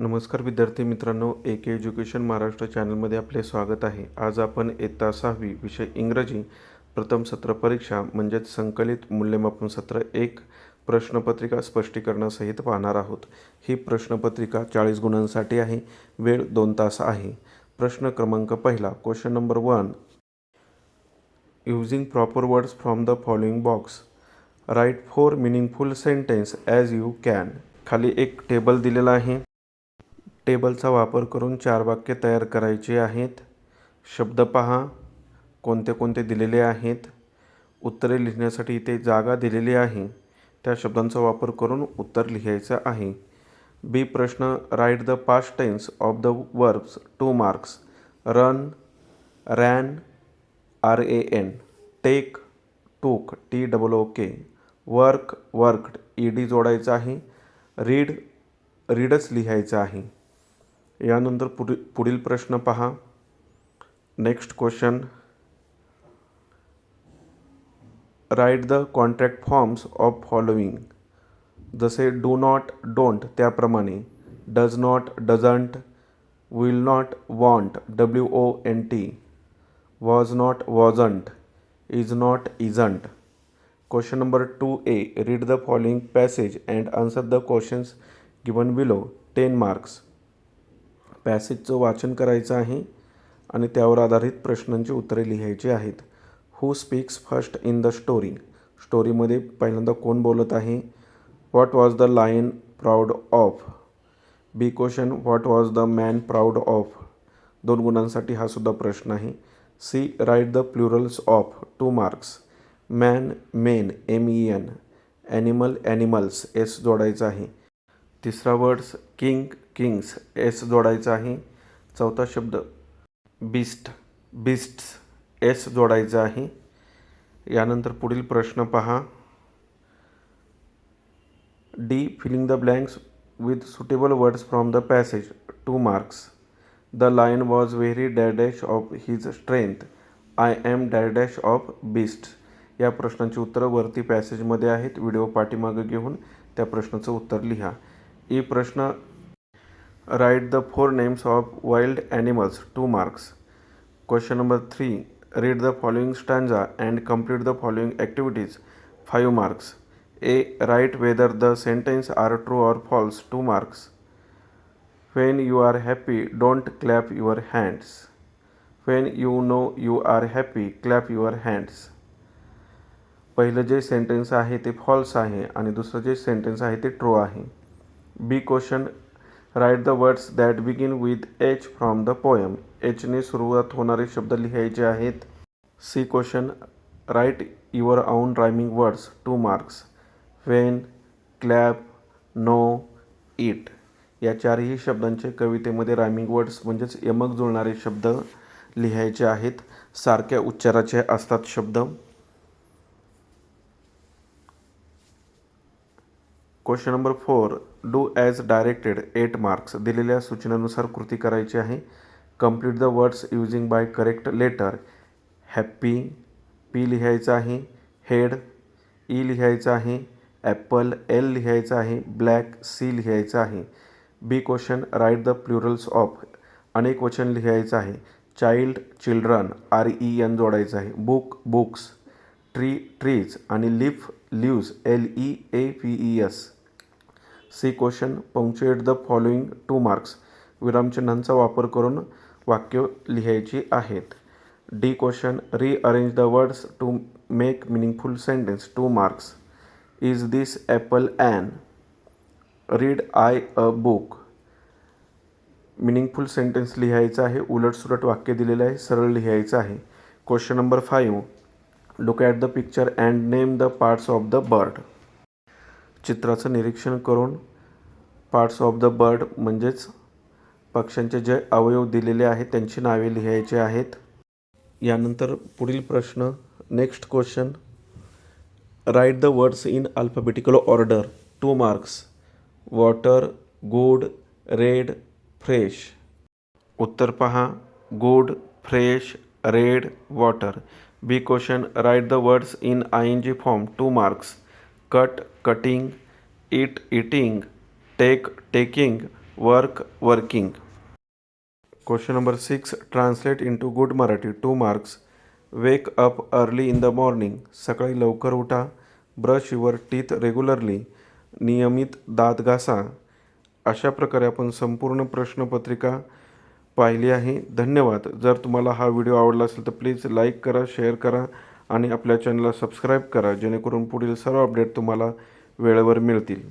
नमस्कार विद्यार्थी मित्रांनो ए के एज्युकेशन महाराष्ट्र चॅनलमध्ये आपले स्वागत आहे. आज आपण इयत्ता सहावी विषय इंग्रजी प्रथम सत्र परीक्षा म्हणजेच संकलित मूल्यमापन सत्र एक प्रश्नपत्रिका स्पष्टीकरणासहित पाहणार आहोत. ही प्रश्नपत्रिका चाळीस गुणांसाठी आहे वेळ दोन तास आहे. प्रश्न क्रमांक पहिला question number one using proper words from the following box write four meaningful sentence as you can खाली एक टेबल दिलेला आहे. टेबलचा वापर करून चार वाक्य तयार करायची आहेत. शब्द पहा. कोणते कोणते दिलेले आहेत? उत्तरे लिहिण्यासाठी इथे जागा दिलेली आहे. त्या शब्दांचा वापर करून उत्तर लिहायचं आहे. बी प्रश्न write the past tense of the verbs two marks run ran R A N take took T double O K work worked E D जोडायचं आहे. रीड रीडच लिहायचं आहे. यानंतर पुढी पुढील प्रश्न पहा. Next question write the contract forms of following जसे do not don't त्याप्रमाणे. Does not doesn't will not won't W O N T was not wasn't is not isn't question number two A read the following passage and answer the questions given below ten marks पॅसेजचं वाचन करायचं आहे आणि त्यावर आधारित प्रश्नांची उत्तरे लिहायची आहेत. Who speaks first in the story स्टोरीमध्ये पहिल्यांदा कोण बोलत आहे? What was the lion proud of B question what was the man proud of दोन गुणांसाठी हा सुद्धा प्रश्न आहे. C write the plurals of two marks man men M E N animal animals S जोडायचं आहे. तिसरा वर्ड्स किंग किंग्स एस जोडायचा आहे. चौथा शब्द बिस्ट बिस्ट्स एस जोडायचा आहे. यानंतर पुढील प्रश्न पहा. D filling the blanks with suitable words from the passage two marks. The lion was very dash of his strength. I am dash of beast. या प्रश्नांची उत्तरं वरती पॅसेजमध्ये आहेत. व्हिडिओ पाठीमागं घेऊन त्या प्रश्नाचं उत्तर लिहा. ई प्रश्न write the four names of wild animals two marks question number three read the following stanza and complete the following activities five marks A write whether the sentence are true or false two marks when you are happy, don't clap your hands. When you know you are happy, clap your hands. पहिलं जे sentence आहे ते false आहे आणि दुसरं जे sentence आहे ते ट्रू आहे. B question write the words that begin with H from the poem एचने सुरुवात होणारे शब्द लिहायचे आहेत. C question write your own rhyming words two marks when clap no it या चारही शब्दांचे कवितेमध्ये रायमिंग वर्ड्स म्हणजेच यमक जुळणारे शब्द लिहायचे आहेत. सारख्या उच्चाराचे असतात शब्द. Question number four do as directed eight marks दिलेल्या सूचनेनुसार कृती करायची आहे. Complete the words using by correct letter happy P लिहायचं आहे. हेड ई e लिहायचं आहे. ॲपल एल लिहायचं आहे. ब्लॅक सी लिहायचं आहे. B question write the plurals of अनेक वचन लिहायचं आहे. Child children R E N जोडायचं आहे. बुक बुक्स ट्री ट्रीज आणि leaf leaves L E A P E S C question punctuate the following two marks. विरामचिन्हांचा वापर करून वाक्य लिहायची आहेत. D question rearrange the words to make meaningful sentence two marks. Is this apple an? Read I a book. Meaningful sentence लिहायचं आहे उलटसुलट वाक्य दिलेलं आहे सरळ लिहायचं आहे. Question number five. Look at the picture and name the parts of the bird. चित्राचं निरीक्षण करून पार्ट्स ऑफ द बर्ड म्हणजेच पक्ष्यांचे जे अवयव दिलेले आहेत त्यांची नावे लिहायची आहेत. यानंतर पुढील प्रश्न next question write the words in alphabetical order two marks water good red fresh उत्तर पहा. Good fresh red water B question write the words in I N G form two marks cut cutting eat eating take taking work working. Question number six translate into good Marathi two marks wake up early in the morning सकाळी लवकर उठा. Brush your teeth regularly नियमित दात घासा. अशा प्रकारे आपण संपूर्ण प्रश्नपत्रिका पाहिली आहे. धन्यवाद. जर तुम्हाला हा व्हिडिओ आवडला असेल तर प्लीज लाईक करा शेअर करा. आणि आपल्या चॅनलला सबस्क्राईब करा जेणेकरून पुढील सर्व अपडेट तुम्हाला वेळेवर मिळतील.